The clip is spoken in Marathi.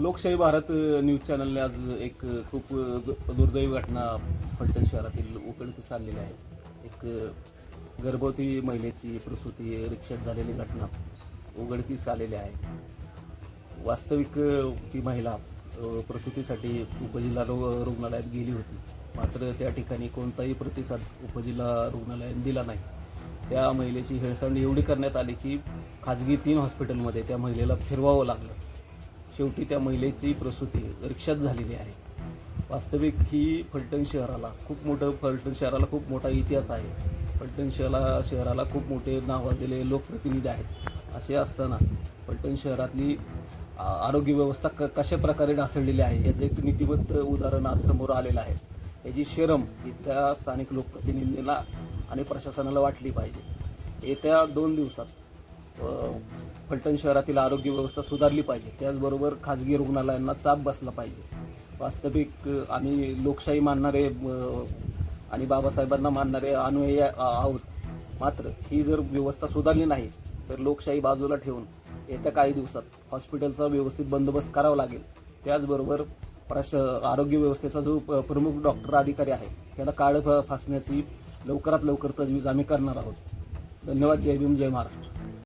लोकशाही भारत न्यूज चॅनलने आज एक खूप दु- दुर्दैवी घटना फलटण शहरातील उघडकीस आलेली आहे. एक गर्भवती महिलेची प्रसूती रिक्षात झालेली घटना उघडकीस आलेली आहे. वास्तविक ती महिला प्रसूतीसाठी उपजिल्हा रो रुग्णालयात गेली होती. मात्र त्या ठिकाणी कोणताही प्रतिसाद उपजिल्हा रुग्णालयाने दिला नाही. त्या महिलेची हेळसांड एवढी करण्यात आली की खाजगी तीन हॉस्पिटलमध्ये त्या महिलेला फिरवावं लागलं. शेवटी त्या महिलेची प्रसूती रिक्षात झालेली आहे. वास्तविक ही फलटण शहराला खूप मोठं फलटण शहराला खूप मोठा इतिहास आहे. फलटण शहरा शहराला खूप मोठे नावाजलेले लोकप्रतिनिधी आहेत. असे असताना फलटण शहरातली आरोग्य व्यवस्था क कशा प्रकारे ढासळलेली आहे याचं एक नीतिबद्ध उदाहरण आज समोर आलेलं आहे. याची शरम इथल्या स्थानिक लोकप्रतिनिधींना आणि प्रशासनाला वाटली पाहिजे. येत्या दोन दिवसात फलटण शहरातील आरोग्य व्यवस्था सुधारली पाहिजे. त्याचबरोबर खाजगी रुग्णालयांना चाप बसला पाहिजे. वास्तविक आम्ही लोकशाही मानणारे आणि बाबासाहेबांना मानणारे अनुयायी आहोत. मात्र ही जर व्यवस्था सुधारली नाही तर लोकशाही बाजूला ठेवून येत्या काही दिवसात हॉस्पिटलचा व्यवस्थित बंदोबस्त करावा लागेल. त्याचबरोबर प्रश आरोग्य व्यवस्थेचा जो प्रमुख डॉक्टर अधिकारी आहे त्याला काळं फ- फासण्याची लवकरात लवकर तजवीज आम्ही करणार आहोत. धन्यवाद. जय भीम जय महाराष्ट्र.